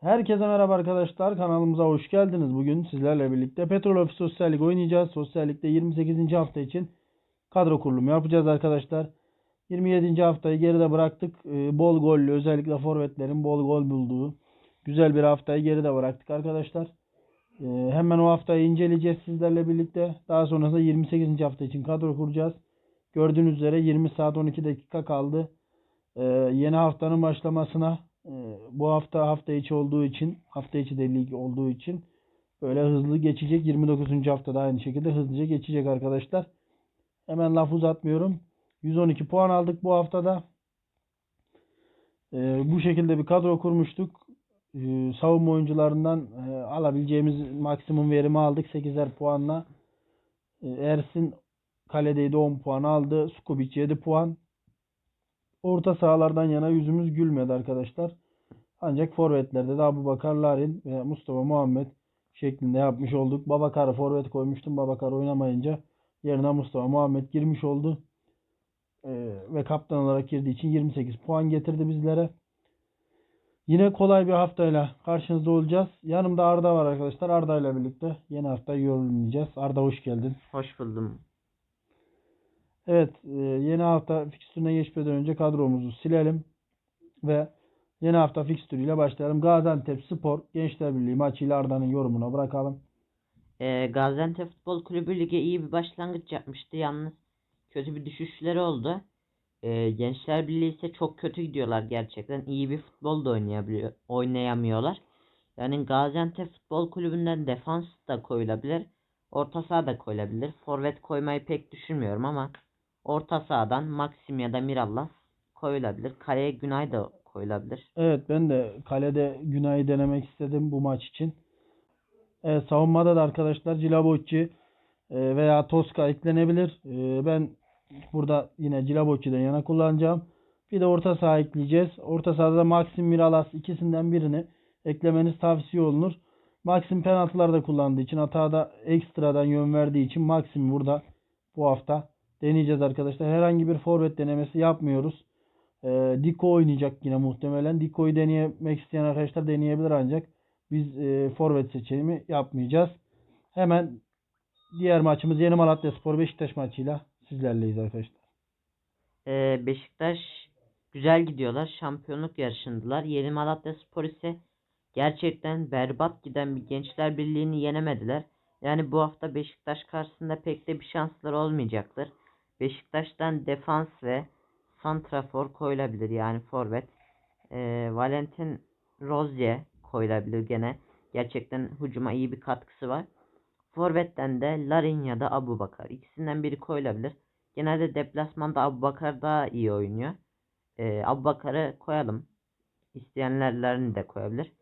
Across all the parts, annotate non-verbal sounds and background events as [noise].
Herkese merhaba arkadaşlar. Kanalımıza hoş geldiniz. Bugün sizlerle birlikte Petrol Ofis Sosyal Lig oynayacağız. Sosyal Lig'de 28. hafta için kadro kurulumu yapacağız arkadaşlar. 27. haftayı geride bıraktık. Ee, bol gollü özellikle forvetlerin bol gol bulduğu güzel bir haftayı geride bıraktık arkadaşlar. Ee, hemen o haftayı inceleyeceğiz sizlerle birlikte. Daha sonrasında 28. hafta için kadro kuracağız. Gördüğünüz üzere 20 saat 12 dakika kaldı. Ee, yeni haftanın başlamasına bu hafta hafta içi olduğu için hafta içi de lig olduğu için böyle hızlı geçecek. 29. haftada aynı şekilde hızlıca geçecek arkadaşlar. Hemen laf uzatmıyorum. 112 puan aldık bu haftada. Ee, bu şekilde bir kadro kurmuştuk. Ee, savunma oyuncularından e, alabileceğimiz maksimum verimi aldık 8'er puanla. Ee, Ersin kaledeydi 10 puan aldı. Skubic 7 puan. Orta sahalardan yana yüzümüz gülmedi arkadaşlar. Ancak forvetlerde de Abubakar Larin ve Mustafa Muhammed şeklinde yapmış olduk. Babakar'ı forvet koymuştum. Babakar oynamayınca yerine Mustafa Muhammed girmiş oldu. Ee, ve kaptan olarak girdiği için 28 puan getirdi bizlere. Yine kolay bir haftayla karşınızda olacağız. Yanımda Arda var arkadaşlar. Arda ile birlikte yeni haftayı yorumlayacağız. Arda hoş geldin. Hoş buldum. Evet, e, yeni hafta fikstürüne geçmeden önce kadromuzu silelim ve yeni hafta fikstürüyle başlayalım. Gaziantep Spor Gençler Birliği maçıyla Arda'nın yorumuna bırakalım. Ee, Gaziantep Futbol Kulübü lige iyi bir başlangıç yapmıştı. Yalnız kötü bir düşüşleri oldu. Ee, Gençler Birliği ise çok kötü gidiyorlar gerçekten. İyi bir futbol da oynayabiliyor, oynayamıyorlar. Yani Gaziantep Futbol Kulübü'nden defans da koyulabilir. Orta saha da koyulabilir. Forvet koymayı pek düşünmüyorum ama orta sahadan Maxim ya da Mirallas koyulabilir. Kaleye Günay da koyulabilir. Evet, ben de kalede Günay'ı denemek istedim bu maç için. Evet, savunmada da arkadaşlar Cilabocci e, veya Toska eklenebilir. E, Ben burada yine Cilabocci'den yana kullanacağım. Bir de orta saha ekleyeceğiz. Orta sahada da Maxim Miralas ikisinden birini eklemeniz tavsiye olunur. Maxim penaltılarda kullandığı için hatada ekstradan yön verdiği için Maxim burada bu hafta deneyeceğiz arkadaşlar. Herhangi bir forvet denemesi yapmıyoruz. E, Diko oynayacak yine muhtemelen. Diko'yu deneyemek isteyen arkadaşlar deneyebilir ancak biz e, forvet seçimi yapmayacağız. Hemen diğer maçımız Yeni Malatya Spor Beşiktaş maçıyla sizlerleyiz arkadaşlar. Ee, Beşiktaş güzel gidiyorlar. Şampiyonluk yarışındılar. Yeni Malatya Spor ise gerçekten berbat giden bir Gençler Birliği'ni yenemediler. Yani bu hafta Beşiktaş karşısında pek de bir şansları olmayacaktır. Beşiktaş'tan defans ve santrafor koyulabilir yani forvet. Ee, Valentin Rozier koyulabilir gene. Gerçekten hücuma iyi bir katkısı var. Forvet'ten de Larin ya da Abubakar. İkisinden biri koyulabilir. Genelde deplasmanda Abubakar daha iyi oynuyor. Ee, Abubakar'ı koyalım. İsteyenler Larin'i de koyabilir.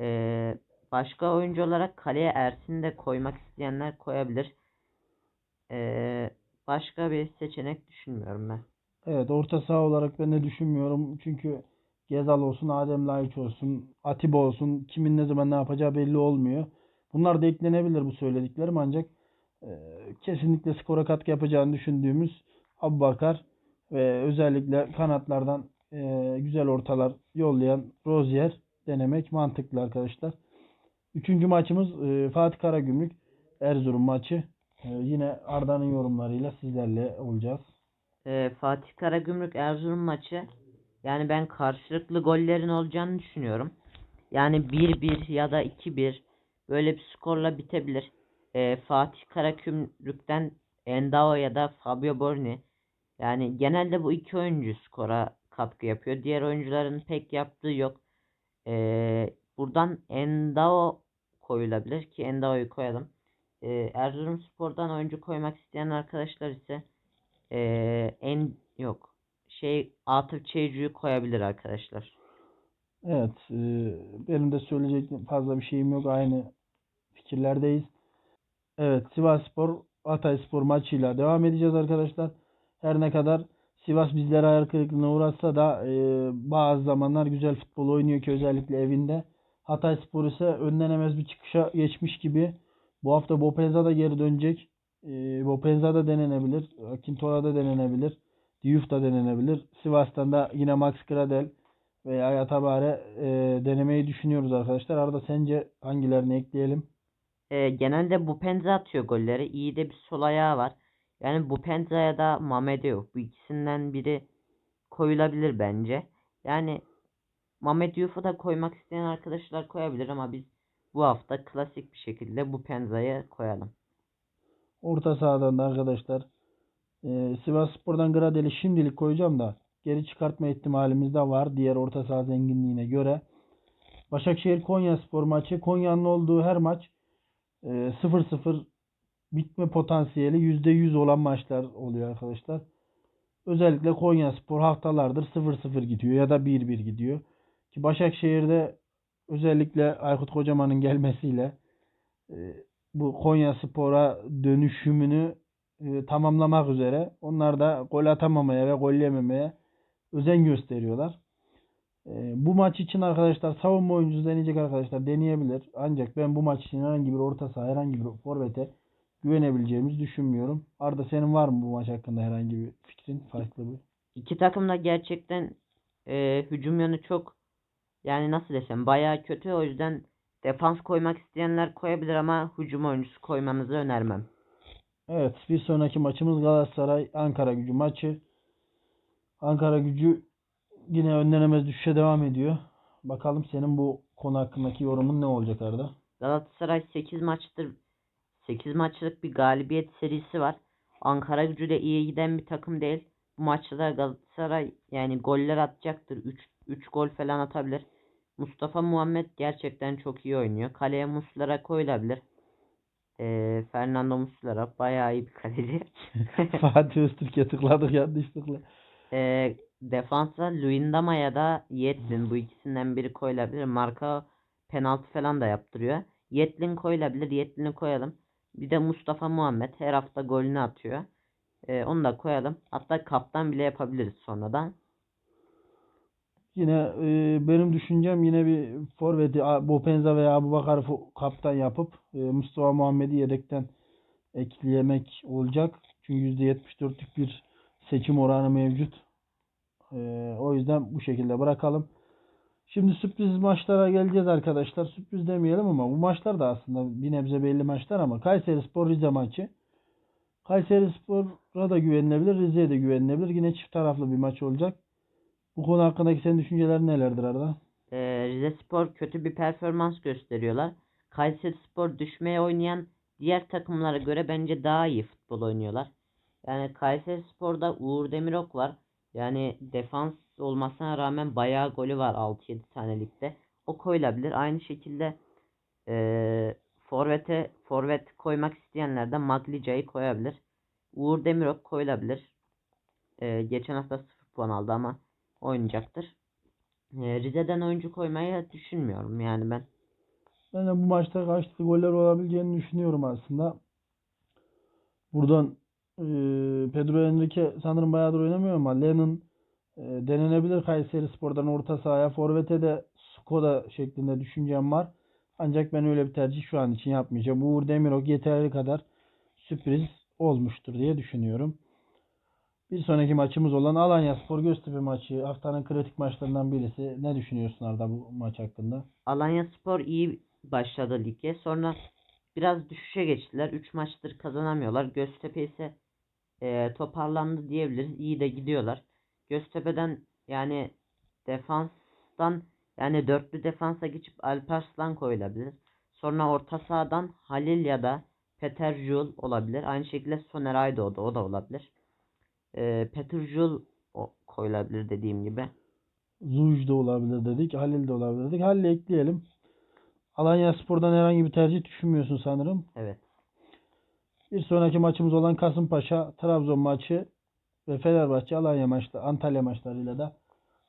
Ee, başka oyuncu olarak kaleye Ersin'i de koymak isteyenler koyabilir. Ee, başka bir seçenek düşünmüyorum ben. Evet orta saha olarak ben de düşünmüyorum. Çünkü Gezal olsun, Adem Laiç olsun, Atiba olsun kimin ne zaman ne yapacağı belli olmuyor. Bunlar da eklenebilir bu söylediklerim ancak e, kesinlikle skora katkı yapacağını düşündüğümüz Abubakar ve özellikle kanatlardan e, güzel ortalar yollayan Rozier denemek mantıklı arkadaşlar. Üçüncü maçımız e, Fatih Karagümrük Erzurum maçı. E, yine Arda'nın yorumlarıyla sizlerle olacağız. Ee, Fatih Karagümrük Erzurum maçı yani ben karşılıklı gollerin olacağını düşünüyorum. Yani 1-1 ya da 2-1 böyle bir skorla bitebilir. Ee, Fatih Karagümrük'ten Endao ya da Fabio Borni yani genelde bu iki oyuncu skora katkı yapıyor. Diğer oyuncuların pek yaptığı yok. Ee, buradan Endao koyulabilir ki Endao'yu koyalım. Ee, Erzurumspor'dan oyuncu koymak isteyen arkadaşlar ise ee, en yok şey Atıf Çeycu'yu koyabilir arkadaşlar. Evet, e, benim de söyleyecek fazla bir şeyim yok. Aynı fikirlerdeyiz. Evet, Sivasspor Hatayspor maçıyla devam edeceğiz arkadaşlar. Her ne kadar Sivas bizlere hayal kırıklığına uğratsa da e, bazı zamanlar güzel futbol oynuyor ki özellikle evinde. Hatayspor ise önlenemez bir çıkışa geçmiş gibi. Bu hafta Bopenza da geri dönecek. E, Bopenza da denenebilir. Akintola da denenebilir. Diouf da denenebilir. Sivas'tan da yine Max Gradel veya Yatabare e, denemeyi düşünüyoruz arkadaşlar. Arda sence hangilerini ekleyelim? Ee, genelde Bupenza atıyor golleri. İyi de bir sol ayağı var. Yani Bupenza ya da Mamedov. Bu ikisinden biri koyulabilir bence. Yani Mamedov'u da koymak isteyen arkadaşlar koyabilir ama biz bu hafta klasik bir şekilde Bupenza'yı koyalım. Orta sahadan da arkadaşlar e, Sivasspor'dan Gradel'i şimdilik koyacağım da geri çıkartma ihtimalimiz de var diğer orta saha zenginliğine göre. Başakşehir Konyaspor maçı Konya'nın olduğu her maç e, 0-0 bitme potansiyeli %100 olan maçlar oluyor arkadaşlar. Özellikle Konyaspor haftalardır 0-0 gidiyor ya da 1-1 gidiyor. Ki Başakşehir'de özellikle Aykut Kocaman'ın gelmesiyle e, bu Konya Spor'a dönüşümünü e, tamamlamak üzere onlar da gol atamamaya ve gol yememeye özen gösteriyorlar. E, bu maç için arkadaşlar savunma oyuncusu deneyecek arkadaşlar deneyebilir. Ancak ben bu maç için herhangi bir orta saha, herhangi bir forvete güvenebileceğimizi düşünmüyorum. Arda senin var mı bu maç hakkında herhangi bir fikrin? Farklı bir. İki takım da gerçekten e, hücum yönü çok yani nasıl desem bayağı kötü. O yüzden defans koymak isteyenler koyabilir ama hücum oyuncusu koymanızı önermem. Evet, bir sonraki maçımız Galatasaray Ankara Gücü maçı. Ankara Gücü yine önlenemez düşüşe devam ediyor. Bakalım senin bu konu hakkındaki yorumun ne olacak Arda? Galatasaray 8 maçtır 8 maçlık bir galibiyet serisi var. Ankara Gücü de iyi giden bir takım değil. Bu maçta da Galatasaray yani goller atacaktır. 3 3 gol falan atabilir. Mustafa Muhammed gerçekten çok iyi oynuyor. Kaleye Muslera koyulabilir. Ee, Fernando Muslera bayağı iyi bir kaleci. [laughs] Fatih Öztürk'e tıkladık yanlışlıkla. Ee, defansa Luyendama ya da Yetlin bu ikisinden biri koyulabilir. Marka penaltı falan da yaptırıyor. Yetlin koyulabilir. Yetlin'i koyalım. Bir de Mustafa Muhammed her hafta golünü atıyor. Ee, onu da koyalım. Hatta kaptan bile yapabiliriz sonradan. Yine e, benim düşüncem yine bir forveti Bopenza veya Abubakar'ı kaptan yapıp e, Mustafa Muhammed'i yedekten ekleyemek olacak. Çünkü %74'lük bir seçim oranı mevcut. E, o yüzden bu şekilde bırakalım. Şimdi sürpriz maçlara geleceğiz arkadaşlar. Sürpriz demeyelim ama bu maçlar da aslında bir nebze belli maçlar ama Kayserispor Rize maçı. Kayserispor'a da güvenilebilir, Rize'ye de güvenilebilir. Yine çift taraflı bir maç olacak. Bu konu hakkındaki senin düşüncelerin nelerdir Arda? Ee, Rizespor kötü bir performans gösteriyorlar. Kayserispor düşmeye oynayan diğer takımlara göre bence daha iyi futbol oynuyorlar. Yani Kayserispor'da Uğur Demirok var. Yani defans olmasına rağmen bayağı golü var 6-7 tane ligde. O koyulabilir. Aynı şekilde eee forvete forvet koymak isteyenler de Maglica'yı koyabilir. Uğur Demirok koyulabilir. Eee, geçen hafta 0 puan aldı ama oynayacaktır. Eee, Rize'den oyuncu koymayı düşünmüyorum yani ben. Ben de bu maçta karşılıklı goller olabileceğini düşünüyorum aslında. Buradan e, Pedro Henrique sanırım bayağıdır oynamıyor ama Lennon e, denenebilir Kayserispor'dan orta sahaya. Forvet'e de Skoda şeklinde düşüncem var. Ancak ben öyle bir tercih şu an için yapmayacağım. Uğur Demirok yeterli kadar sürpriz olmuştur diye düşünüyorum. Bir sonraki maçımız olan Alanyaspor Göztepe maçı haftanın kritik maçlarından birisi. Ne düşünüyorsun Arda bu maç hakkında? Alanyaspor iyi başladı lige. Sonra biraz düşüşe geçtiler. 3 maçtır kazanamıyorlar. Göztepe ise eee, toparlandı diyebiliriz. İyi de gidiyorlar. Göztepe'den yani defanstan yani dörtlü defansa geçip Alparslan koyulabilir. Sonra orta sahadan Halil ya da Peter Jul olabilir. Aynı şekilde Soner Aydoğdu o da olabilir. Eee Peter Jul o koyulabilir dediğim gibi. Zuj da olabilir dedik. Halil de olabilir dedik. Halil'i ekleyelim. Alanya Spor'dan herhangi bir tercih düşünmüyorsun sanırım. Evet. Bir sonraki maçımız olan Kasımpaşa Trabzon maçı ve Fenerbahçe Alanya maçları, Antalya maçlarıyla da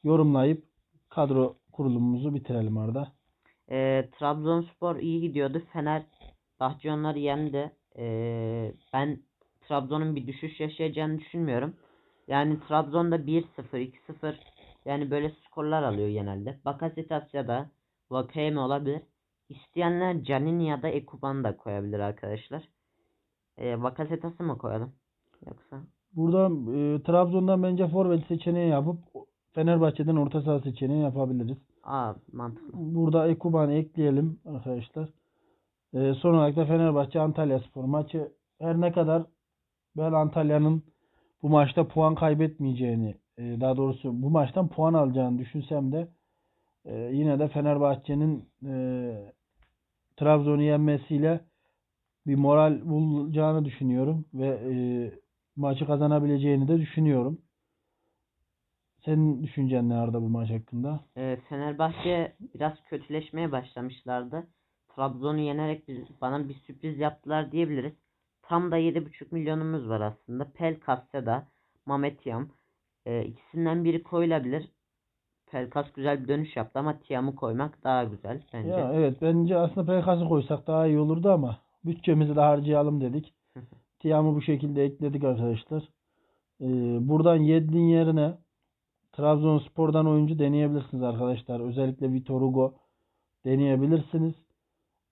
yorumlayıp kadro kurulumumuzu bitirelim Arda. Eee Trabzonspor iyi gidiyordu. Fener Bahçe onları yendi. Eee, ben Trabzon'un bir düşüş yaşayacağını düşünmüyorum. Yani Trabzon'da 1-0, 2-0 yani böyle skorlar alıyor genelde. Bakasetas ya da Vakayeme olabilir. İsteyenler Canini ya da Ekuban da koyabilir arkadaşlar. Eee Bakasetas'ı mı koyalım? Yoksa Burada e, Trabzon'dan bence forvet seçeneği yapıp Fenerbahçe'den orta saha seçeneği yapabiliriz. Aa mantıklı. Burada Ekuban'ı ekleyelim arkadaşlar. Ee, son olarak da Fenerbahçe Antalya Spor maçı her ne kadar ben Antalya'nın bu maçta puan kaybetmeyeceğini e, daha doğrusu bu maçtan puan alacağını düşünsem de e, yine de Fenerbahçe'nin e, Trabzon'u yenmesiyle bir moral bulacağını düşünüyorum ve maçı kazanabileceğini de düşünüyorum. Senin düşüncen ne Arda bu maç hakkında? Fenerbahçe biraz kötüleşmeye başlamışlardı. Trabzon'u yenerek bana bir sürpriz yaptılar diyebiliriz. Tam da 7,5 milyonumuz var aslında. Pelkas ya da Mehmet Yam. Ee, ikisinden biri koyulabilir. Pelkas güzel bir dönüş yaptı ama Tiam'ı koymak daha güzel bence. Ya evet bence aslında PKS'ı koysak daha iyi olurdu ama bütçemizi de harcayalım dedik. Tiam'ı bu şekilde ekledik arkadaşlar. Ee, buradan Yedlin yerine Trabzonspor'dan oyuncu deneyebilirsiniz arkadaşlar. Özellikle Vitor Hugo deneyebilirsiniz.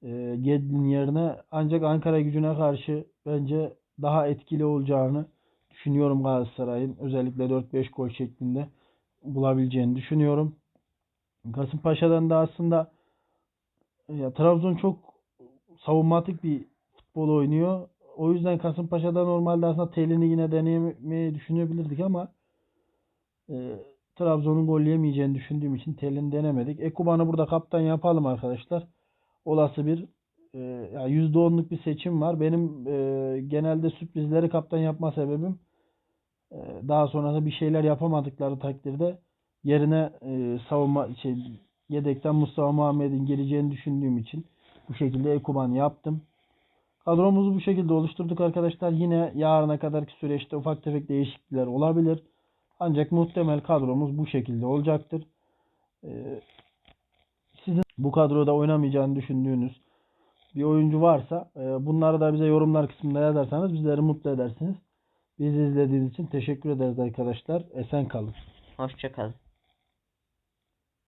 Ee, Yedlin yerine ancak Ankara gücüne karşı bence daha etkili olacağını düşünüyorum Galatasaray'ın. Özellikle 4-5 gol şeklinde bulabileceğini düşünüyorum. Kasımpaşa'dan da aslında ya Trabzon çok savunmatik bir futbol oynuyor. O yüzden Kasımpaşa'da normalde aslında telini yine denemeyi düşünebilirdik ama e, Trabzon'un gol yemeyeceğini düşündüğüm için telini denemedik. Ekuban'ı burada kaptan yapalım arkadaşlar. Olası bir e, ya %10'luk bir seçim var. Benim e, genelde sürprizleri kaptan yapma sebebim e, daha sonra da bir şeyler yapamadıkları takdirde yerine e, savunma şey yedekten Mustafa Muhammed'in geleceğini düşündüğüm için bu şekilde Ekuban yaptım. Kadromuzu bu şekilde oluşturduk arkadaşlar. Yine yarına kadarki süreçte ufak tefek değişiklikler olabilir. Ancak muhtemel kadromuz bu şekilde olacaktır. Ee, sizin bu kadroda oynamayacağını düşündüğünüz bir oyuncu varsa e, bunları da bize yorumlar kısmında yazarsanız bizleri mutlu edersiniz. Bizi izlediğiniz için teşekkür ederiz arkadaşlar. Esen kalın. Hoşçakalın.